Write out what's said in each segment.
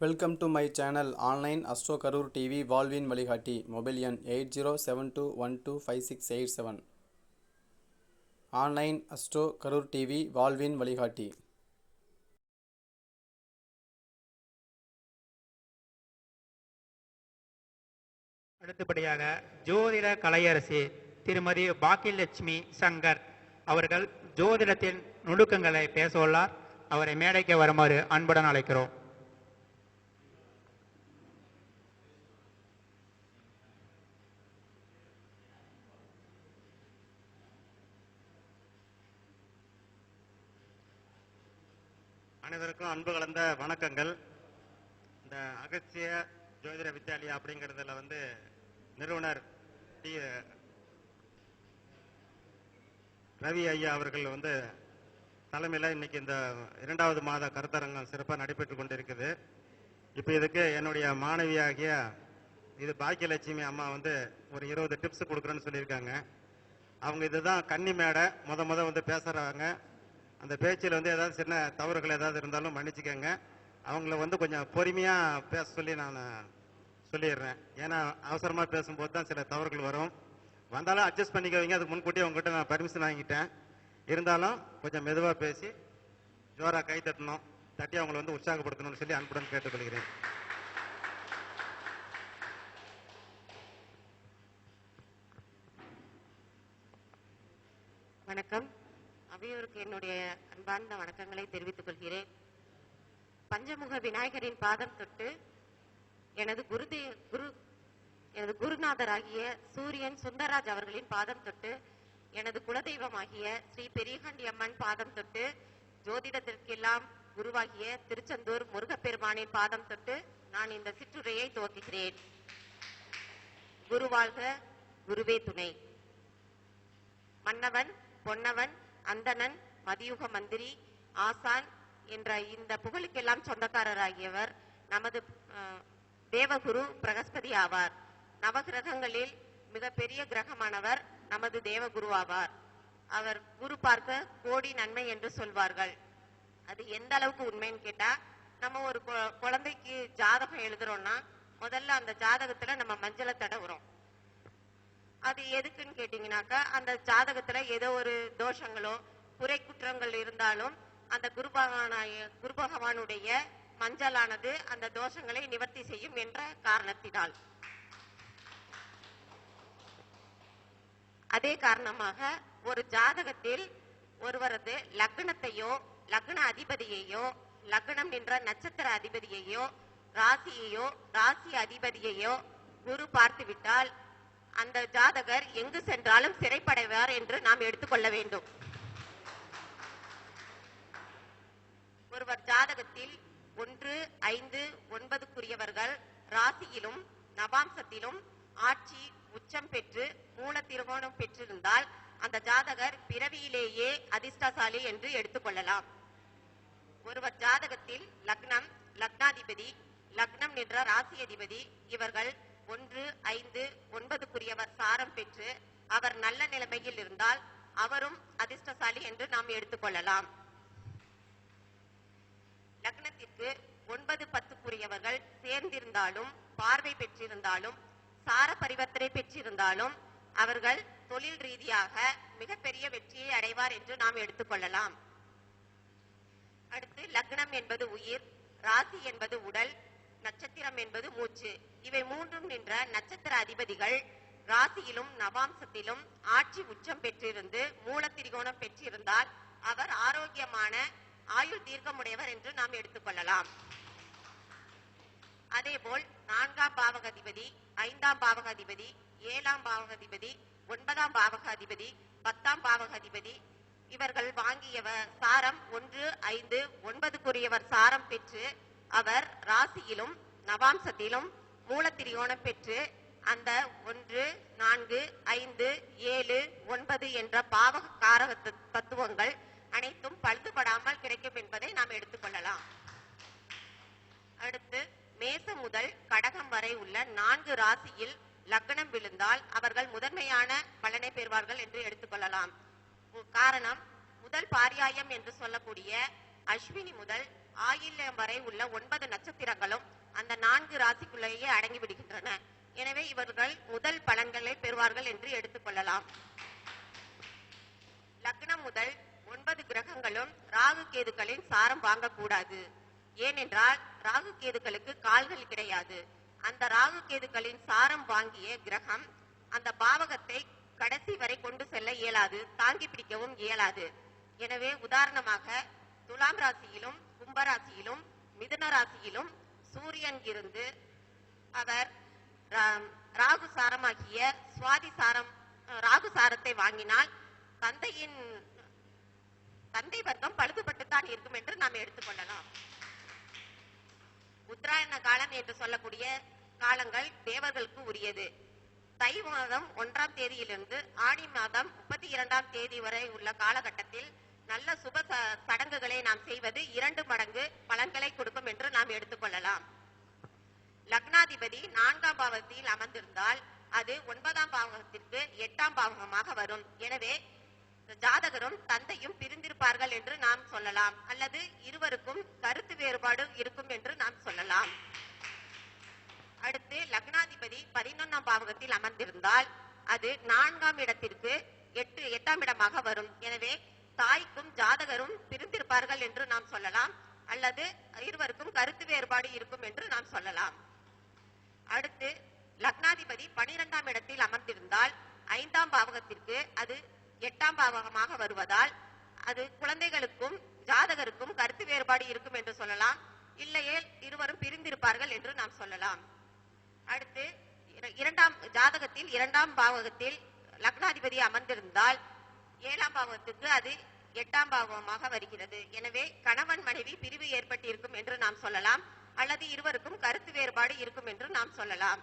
Welcome to my channel online astro Karur TV வாழ்வின் வழிகாட்டி mobile எண் eight zero seven two one two five six eight seven online astro Karur TV வால்வின் வழிகாட்டி அடுத்தபடியாக ஜோதிட கலையரசி திருமதி பாக்கியலட்சுமி சங்கர் அவர்கள் ஜோதிடத்தின் நுணுக்கங்களை பேச உள்ளார். அவரை மேடைக்கு வருமாறு அன்புடன் அழைக்கிறோம். அனைவருக்கும் அன்பு கலந்த வணக்கங்கள். இந்த அகத்திய ஜோதிட வித்யாலயா அப்படிங்கிறதுல வந்து நிறுவனர் டி. ரவி ஐயா அவர்கள் வந்து தலைமையில் இன்னைக்கு இந்த இரண்டாவது மாத கருத்தரங்கம் சிறப்பாக நடைபெற்று கொண்டிருக்குது. இப்போ இதுக்கு என்னுடைய மாணவியாகிய இது பாக்கியலட்சுமி அம்மா வந்து ஒரு இருபது டிப்ஸ் கொடுக்குறேன்னு சொல்லியிருக்காங்க. அவங்க இதுதான் கன்னி மேடை முத முத வந்து பேசுகிறாங்க அந்த பேச்சில் வந்து ஏதாவது சின்ன தவறுகள் ஏதாவது இருந்தாலும் மன்னிச்சுக்கோங்க. அவங்கள வந்து கொஞ்சம் பொறுமையாக பேச சொல்லி நான் சொல்லிடுறேன். ஏன்னா அவசரமாக பேசும்போது தான் சில தவறுகள் வரும். வந்தாலும் அட்ஜஸ்ட் பண்ணிக்கோங்க அதுக்கு முன்கூட்டியே உங்ககிட்ட நான் பர்மிஷன் வாங்கிட்டேன். இருந்தாலும் கொஞ்சம் மெதுவாக பேசி ஜோராக கை தட்டணும். தட்டி அவங்கள வந்து உற்சாகப்படுத்தணும்னு சொல்லி அன்புடன் கேட்டுக்கொள்கிறேன். வணக்கம். என்னுடைய அன்பார்ந்த வணக்கங்களை தெரிவித்துக் கொள்கிறேன். பஞ்சமுக விநாயகரின் பாதம் தொட்டு எனது குருதே குரு எனது குருநாதராகிய சூரியன் சுந்தரராஜ் அவர்களின் பாதம் தொட்டு எனது குலதெய்வமாகிய ஸ்ரீ பெரியகண்டி அம்மன் பாதம் தொட்டு ஜோதிடத்திற்கெல்லாம் குருவாகிய திருச்செந்தூர் முருகப்பெருமானின் பாதம் தொட்டு நான் இந்த சிற்றுரையை துவக்குகிறேன். குருவாழ்க குருவே துணை. மன்னவன் பொன்னவன் அந்தணன் மதியுக மந்திரி ஆசான் என்ற இந்த புகழுக்கெல்லாம் சொந்தக்காரராகியவர் நமது தேவகுரு பிரகஸ்பதி ஆவார். நவகிரகங்களில் மிகப்பெரிய கிரகமானவர் நமது தேவகுரு ஆவார். அவர் குரு பார்க்க கோடி நன்மை என்று சொல்வார்கள். அது எந்த அளவுக்கு உண்மைன்னு கேட்டா நம்ம ஒரு குழந்தைக்கு ஜாதகம் எழுதுறோம்னா முதல்ல அந்த ஜாதகத்துல நம்ம மஞ்சளை தடவுறோம். அது எதுக்குன்னு கேட்டீங்கன்னாக்கா அந்த ஜாதகத்துல ஏதோ ஒரு தோஷங்களோ குறை குற்றங்கள் இருந்தாலும் அந்த குரு பகவானாய குரு பகவானுடைய மஞ்சளானது அந்த தோஷங்களை நிவர்த்தி செய்யும் என்ற காரணத்தினால். அதே காரணமாக ஒரு ஜாதகத்தில் ஒருவரது லக்னத்தையோ லக்ன அதிபதியையோ லக்னம் என்ற நட்சத்திர அதிபதியையோ ராசியையோ ராசி அதிபதியையோ குரு பார்த்துவிட்டால் அந்த ஜாதகர் எங்கு சென்றாலும் சிறைப்படைவார் என்று நாம் எடுத்துக்கொள்ள வேண்டும். ஒருவர் ஜாதகத்தில் ஒன்று ஐந்து ஒன்பதுக்குரியவர்கள் ராசியிலும் நவாம்சத்திலும் ஆட்சி உச்சம் பெற்று மூல திருகோணம் பெற்றிருந்தால் அந்த ஜாதகர் பிறவியிலேயே அதிர்ஷ்டசாலி என்று எடுத்துக்கொள்ளலாம் ஒருவர் ஜாதகத்தில் லக்னம் லக்னாதிபதி லக்னம் என்ற ராசி அதிபதி இவர்கள் ஒன்று ஐந்து ஒன்பதுக்குரியவர் சாரம் பெற்று அவர் நல்ல நிலைமையில் இருந்தால் அவரும் அதிர்ஷ்டசாலி என்று நாம் எடுத்துக்கொள்ளலாம் லக்னத்திற்கு ஒன்பது பத்துக்குரியவர்கள் சேர்ந்திருந்தாலும் பார்வை பெற்றிருந்தாலும் சார பரிவர்த்தனை பெற்றிருந்தாலும் அவர்கள் தொழில் ரீதியாக மிகப்பெரிய வெற்றியை அடைவார் என்று நாம் எடுத்துக்கொள்ளலாம் அடுத்து லக்னம் என்பது உயிர் ராசி என்பது உடல் நட்சத்திரம் என்பது மூச்சு. இவை மூன்றும் நின்ற நட்சத்திர அதிபதிகள் ராசியிலும் நவாம்சத்திலும் ஆட்சி உச்சம் பெற்றிருந்து மூலத்திரிகோணம் பெற்றிருந்தால் அவர் ஆரோக்கியமான ஆயுள் தீர்க்கமுடையவர் என்று நாம் எடுத்துக்கொள்ளலாம். அதேபோல் நான்காம் பாவகாதிபதி ஐந்தாம் பாவகாதிபதி ஏழாம் பாவகாதிபதி ஒன்பதாம் பாவகாதிபதி பத்தாம் பாவகாதிபதி இவர்கள் வாங்கியவர் சாரம் ஒன்று ஐந்து ஒன்பதுக்குரியவர் சாரம் பெற்று அவர் ராசியிலும் நவாம்சத்திலும் மூலத்திரியோணம் பெற்று அந்த ஒன்று நான்கு ஐந்து ஏழு ஒன்பது என்ற பாவக காரக தத்துவங்கள் அனைத்தும் பழுதுபடாமல் கிடைக்கும் என்பதை நாம் எடுத்துக்கொள்ளலாம் அடுத்து மேசம் முதல் கடகம் வரை உள்ள நான்கு ராசியில் லக்னம் விழுந்தால் அவர்கள் முதன்மையான பலனை பெறுவார்கள் என்று எடுத்துக்கொள்ளலாம் காரணம் முதல் பாரியாயம் என்று சொல்லக்கூடிய அஸ்வினி முதல் ஆயில்யம் வரை உள்ள ஒன்பது நட்சத்திரங்களும் அந்த நான்கு ராசிக்குள்ளேயே அடங்கி விடுகின்றன. எனவே இவர்கள் முதல் பலன்களை பெறுவார்கள் என்று எடுத்துக்கொள்ளலாம் லக்னம் முதல் ஒன்பது கிரகங்களும் ராகு கேதுக்களின் சாரம் வாங்கக்கூடாது. ஏனென்றால் ராகு கேதுக்களுக்கு கால்கள் கிடையாது. அந்த ராகு கேதுக்களின் சாரம் வாங்கிய கிரகம் அந்த பாவகத்தை கடைசி வரை கொண்டு செல்ல இயலாது தாங்கி பிடிக்கவும் இயலாது. எனவே உதாரணமாக துலாம் ராசியிலும் கும்பராசியிலும் மிதுன ராசியிலும் சூரியன் இருந்து அவர் ரா- ராகு சாரமாகிய சுவாதி சாரம் ராகு சாரத்தை வாங்கினால் தந்தையின் தந்தை வர்க்கம் பழுதுபட்டுத்தான் இருக்கும் என்று நாம் எடுத்துக்கொள்ளலாம் உத்தராயண காலம் என்று சொல்லக்கூடிய காலங்கள் தேவர்களுக்கு உரியது. தை மாதம் ஒன்றாம் தேதியிலிருந்து ஆடி மாதம் முப்பத்தி இரண்டாம் தேதி வரை உள்ள காலகட்டத்தில் நல்ல சுப ச- சடங்குகளை நாம் செய்வது இரண்டு மடங்கு பலன்களை கொடுக்கும் என்று நாம் எடுத்துக்கொள்ளலாம் லக்னாதிபதி நான்காம் பாவத்தில் அமர்ந்திருந்தால் அது ஒன்பதாம் பாவகத்திற்கு எட்டாம் பாவகமாக வரும். எனவே ஜாதகரும் தந்தையும் பிரிந்திருப்பார்கள் என்று நாம் சொல்லலாம். அல்லது இருவருக்கும் கருத்து வேறுபாடு இருக்கும் என்று நாம் சொல்லலாம். அடுத்து லக்னாதிபதி பதினொன்னாம் பாவகத்தில் அமர்ந்திருந்தால் அது நான்காம் இடத்திற்கு எட்டு எட்டாம் இடமாக வரும். எனவே தாய்க்கும் ஜாதகரும் பிரிந்திருப்பார்கள் என்று நாம் சொல்லலாம். அல்லது இருவருக்கும் கருத்து வேறுபாடு இருக்கும் என்று நாம் சொல்லலாம். அடுத்து லக்னாதிபதி பனிரெண்டாம் இடத்தில் அமர்ந்திருந்தால் ஐந்தாம் பாவகத்திற்கு அது எட்டாம் பாவகமாக வருவதால் அது குழந்தைகளுக்கும் ஜாதகருக்கும் கருத்து வேறுபாடு இருக்கும் என்று சொல்லலாம். இல்லையே இருவரும் பிரிந்திருப்பார்கள் என்று நாம் சொல்லலாம். அடுத்து இர- இரண்டாம் ஜாதகத்தில் இரண்டாம் பாவகத்தில் லக்னாதிபதி அமர்ந்திருந்தால் ஏழாம் பாவகத்துக்கு அது எட்டாம் பாவகமாக வருகிறது. எனவே கணவன் மனைவி பிரிவு ஏற்பட்டிருக்கும் என்று நாம் சொல்லலாம். அல்லது இருவருக்கும் கருத்து வேறுபாடு இருக்கும் என்று நாம் சொல்லலாம்.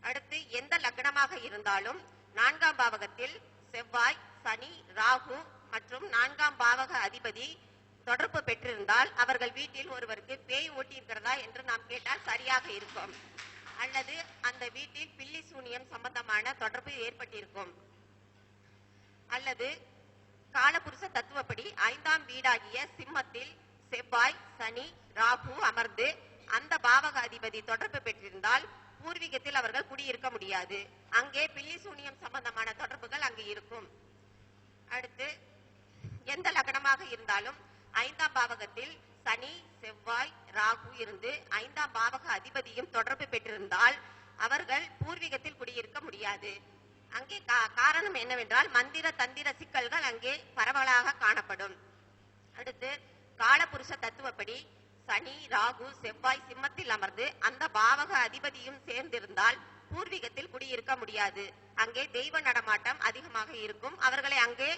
அடுத்து எந்த லக்னமாக இருந்தாலும் நான்காம் பாவகத்தில் செவ்வாய் சனி ராகு மற்றும் நான்காம் பாவக அதிபதி தொடர்பு பெற்றிருந்தால் அவர்கள் வீட்டில் ஒருவருக்கு பேய் ஓட்டி இருக்கிறதா என்று நாம் கேட்டால் சரியாக இருக்கும். அல்லது அந்த வீட்டில் பில்லி சூனியம் சம்பந்தமான தொடர்பு ஏற்பட்டிருக்கும். அல்லது காலபுருஷ தத்துவப்படி ஐந்தாம் வீடாகிய சிம்மத்தில் செவ்வாய் சனி ராகு அமர்ந்து அந்த பாவக அதிபதி தொடர்பு பெற்றிருந்தால் பூர்வீகத்தில் அவர்கள் குடியிருக்க முடியாது. அங்கே பில்லி சூனியம் சம்பந்தமான தொடர்புகள் அங்கு இருக்கும். அடுத்து எந்த லக்னமாக இருந்தாலும் ஐந்தாம் பாவகத்தில் சனி செவ்வாய் ராகு இருந்து ஐந்தாம் பாவக அதிபதியும் தொடர்பு பெற்றிருந்தால் அவர்கள் பூர்வீகத்தில் குடியிருக்க முடியாது. அங்கே கா- காரணம் என்னவென்றால் மந்திர தந்திர சிக்கல்கள் அங்கே பரவலாக காணப்படும். அடுத்து காலபுருஷ தத்துவப்படி சனி ராகு செவ்வாய் சிம்மத்தில் அமர்ந்து அந்த பாவக அதிபதியும் சேர்ந்திருந்தால் பூர்வீகத்தில் குடியிருக்க முடியாது. அங்கே தெய்வ நடமாட்டம் அதிகமாக இருக்கும். அவர்களை அங்கே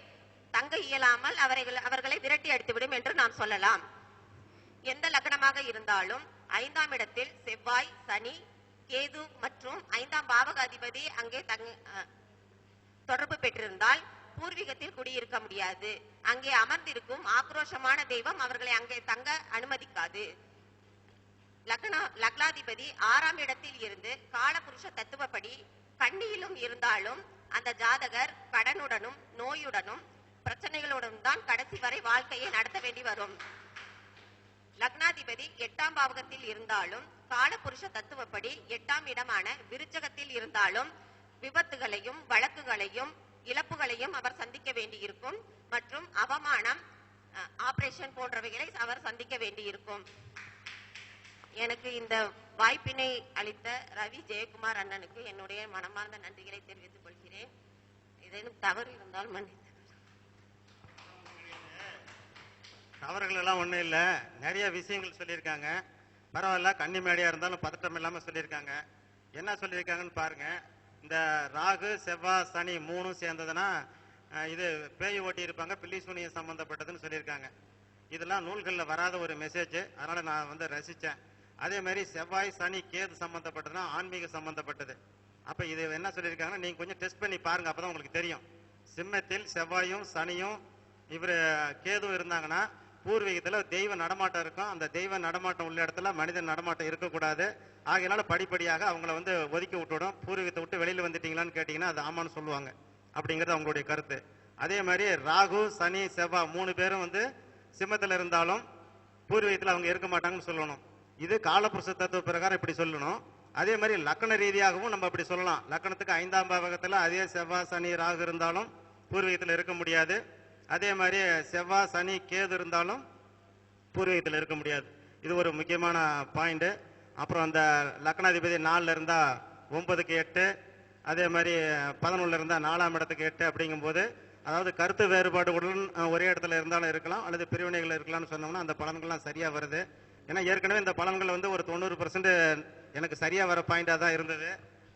தங்க இயலாமல் அவர்கள் அவர்களை விரட்டி அடித்துவிடும் என்று நாம் சொல்லலாம். எந்த லக்னமாக இருந்தாலும் ஐந்தாம் இடத்தில் செவ்வாய் சனி கேது மற்றும் ஐந்தாம் பாவக அதிபதி அங்கே தங் அஹ், தொடர்பு பெற்றிருந்தால் பூர்வீகத்தில் குடியிருக்க முடியாது. அங்கே அமர்ந்திருக்கும் ஆக்ரோஷமான தெய்வம் அவர்களை அங்கே தங்க அனுமதிக்காது. லக்னா லக்னாதிபதி ஆறாம் இடத்தில் இருந்து காலபுருஷ தத்துவப்படி கண்ணியிலும் இருந்தாலும் அந்த ஜாதகர் கடனுடனும் நோயுடனும் பிரச்சனைகளுடன் தான் கடைசி வரை வாழ்க்கையை நடத்த வேண்டி வரும். லக்னாதிபதி எட்டாம் பாவகத்தில் இருந்தாலும் காலபுருஷ தத்துவப்படி எட்டாம் இடமான விருச்சகத்தில் இருந்தாலும் விபத்துகளையும் வழக்குகளையும் இழப்புகளையும் அவர் சந்திக்க வேண்டியிருக்கும் மற்றும் அவமானம் ஆபரேஷன் போன்றவைகளை அவர் சந்திக்க வேண்டியிருக்கும். எனக்கு இந்த வாய்ப்பினை அளித்த ரவி ஜெயக்குமார் அண்ணனுக்கு என்னுடைய மனமார்ந்த நன்றிகளை தெரிவித்துக் கொள்கிறேன். ஏதேனும் தவறு இருந்தால் மன்னித்து தவறுகள் எல்லாம் ஒன்றும் இல்லை. நிறைய விஷயங்கள் சொல்லியிருக்காங்க. பரவாயில்ல கன்னி மேடையாக இருந்தாலும் பதட்டம் இல்லாமல் சொல்லியிருக்காங்க. என்ன சொல்லியிருக்காங்கன்னு பாருங்க. இந்த ராகு செவ்வாய் சனி மூணும் சேர்ந்ததுன்னா இது பேய் ஓட்டி இருப்பாங்க. பில்லி சூனியம் சம்பந்தப்பட்டதுன்னு சொல்லியிருக்காங்க. இதெல்லாம் நூல்களில் வராத ஒரு மெசேஜ் அதனால நான் வந்து ரசித்தேன் அதே மாதிரி செவ்வாய் சனி கேது சம்மந்தப்பட்டதுன்னா ஆன்மீக சம்பந்தப்பட்டது. அப்போ இது என்ன சொல்லியிருக்காங்கன்னா நீங்கள் கொஞ்சம் டெஸ்ட் பண்ணி பாருங்க. அப்பதான் உங்களுக்கு தெரியும். சிம்மத்தில் செவ்வாயும் சனியும் இவர் கேது இருந்தாங்கன்னா பூர்வீகத்தில் தெய்வ நடமாட்டம் இருக்கும். அந்த தெய்வ நடமாட்டம் உள்ள இடத்துல மனிதன் நடமாட்டம் இருக்கக்கூடாது. ஆகையினால படிப்படியாக அவங்கள வந்து ஒதுக்கி விட்டுடும் பூர்வீகத்தை விட்டு வெளியில் வந்துட்டீங்களான்னு கேட்டிங்கன்னா அது ஆமான்னு சொல்லுவாங்க. அப்படிங்கிறது அவங்களுடைய கருத்து. அதே மாதிரி ராகு சனி செவ்வா மூணு பேரும் வந்து சிம்மத்தில் இருந்தாலும் பூர்வீகத்தில் அவங்க இருக்க மாட்டாங்கன்னு சொல்லணும். இது காலப்புருஷ தத்துவ பிரகாரம் இப்படி சொல்லணும். அதே மாதிரி லக்கண ரீதியாகவும் நம்ம அப்படி சொல்லலாம். லக்கணத்துக்கு ஐந்தாம் பாவகத்தில் அதே செவ்வாய் சனி ராகு இருந்தாலும் பூர்வீகத்தில் இருக்க முடியாது. அதே மாதிரி செவ்வாய் சனி கேது இருந்தாலும் பூர்வீகத்தில் இருக்க முடியாது. இது ஒரு முக்கியமான பாயிண்ட்டு அப்புறம் அந்த லக்னாதிபதி நாலில் இருந்தால் ஒன்பதுக்கு எட்டு அதே மாதிரி பதினொன்றுல இருந்தால் நாலாம் இடத்துக்கு எட்டு அப்படிங்கும்போது அதாவது கருத்து வேறுபாடுகளுடன் ஒரே இடத்துல இருந்தாலும் இருக்கலாம் அல்லது பிரிவினைகள் இருக்கலாம்னு சொன்னோம்னா அந்த பலன்கள்லாம் சரியாக வருது. ஏன்னா ஏற்கனவே இந்த பலன்கள் வந்து ஒரு தொண்ணூறு பர்சன்ட் எனக்கு சரியாக வர பாயிண்டாக தான் இருந்தது.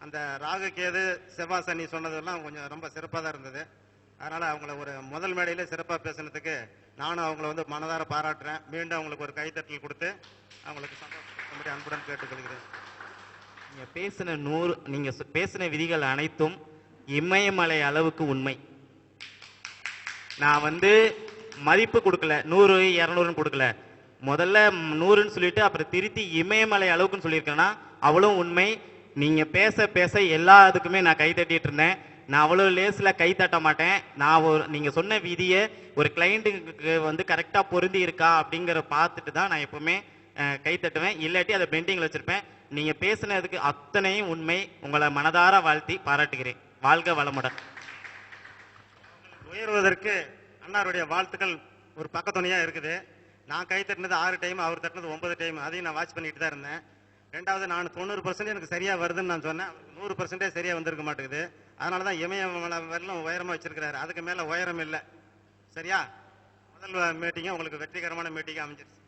அந்த ராகு கேது செவ்வாய் சனி சொன்னதெல்லாம் கொஞ்சம் ரொம்ப சிறப்பாக தான் இருந்தது. அதனால் அவங்கள ஒரு முதல் மேடையில் சிறப்பாக பேசுனதுக்கு நானும் அவங்கள வந்து மனதார பாராட்டுறேன். மீண்டும் அவங்களுக்கு ஒரு கைத்தட்டல் கொடுத்து அவங்களுக்கு சந்தோஷப்படுத்தும்படி அன்புடன் கேட்டுக்கொள்கிறேன். நீங்க பேசின நூறு நீங்க பேசின விதிகள் அனைத்தும் இமயமலை அளவுக்கு உண்மை. நான் வந்து மதிப்பு கொடுக்கல நூறு இரநூறுன்னு கொடுக்கல. முதல்ல நூறுன்னு சொல்லிட்டு அப்புறம் திருத்தி இமயமலை அளவுக்குன்னு சொல்லியிருக்கேன்னா அவ்வளோ உண்மை. நீங்கள் பேச பேச எல்லா இதுக்குமே நான் கை தட்டிட்டு இருந்தேன். நான் அவ்வளோ லேஸில் கை தட்ட மாட்டேன். நான் ஒரு நீங்கள் சொன்ன விதியை ஒரு கிளைண்ட்டுக்கு வந்து கரெக்டாக பொருந்தி இருக்கா அப்படிங்கிற பார்த்துட்டு தான் நான் எப்போவுமே கை தட்டுவேன். இல்லாட்டி அதை பெண்டிங்கில் வச்சுருப்பேன். நீங்கள் பேசுனதுக்கு அத்தனையும் உண்மை. உங்களை மனதார வாழ்த்தி பாராட்டுகிறேன். வாழ்க வளமுடன். உயர்வதற்கு அன்னாருடைய வாழ்த்துக்கள் ஒரு பக்கத்துணையாக இருக்குது. நான் கை தட்டினது ஆறு டைம் அவர் தட்டினது ஒன்பது டைம் அதையும் நான் வாட்ச் பண்ணிட்டு தான் இருந்தேன். ரெண்டாவது நான் தொண்ணூறு பர்சன்ட் எனக்கு சரியாக வருதுன்னு நான் சொன்னேன். நூறு பர்சன்டே சரியாக வந்திருக்க மாட்டேங்குது. அதனால தான் இமயமலை வரலும் உயரமாக வச்சிருக்கிறாரு. அதுக்கு மேலே உயரம் இல்லை. சரியா? முதல் மீட்டிங்கும் உங்களுக்கு வெற்றிகரமான மீட்டிங் அமைஞ்சிருச்சு.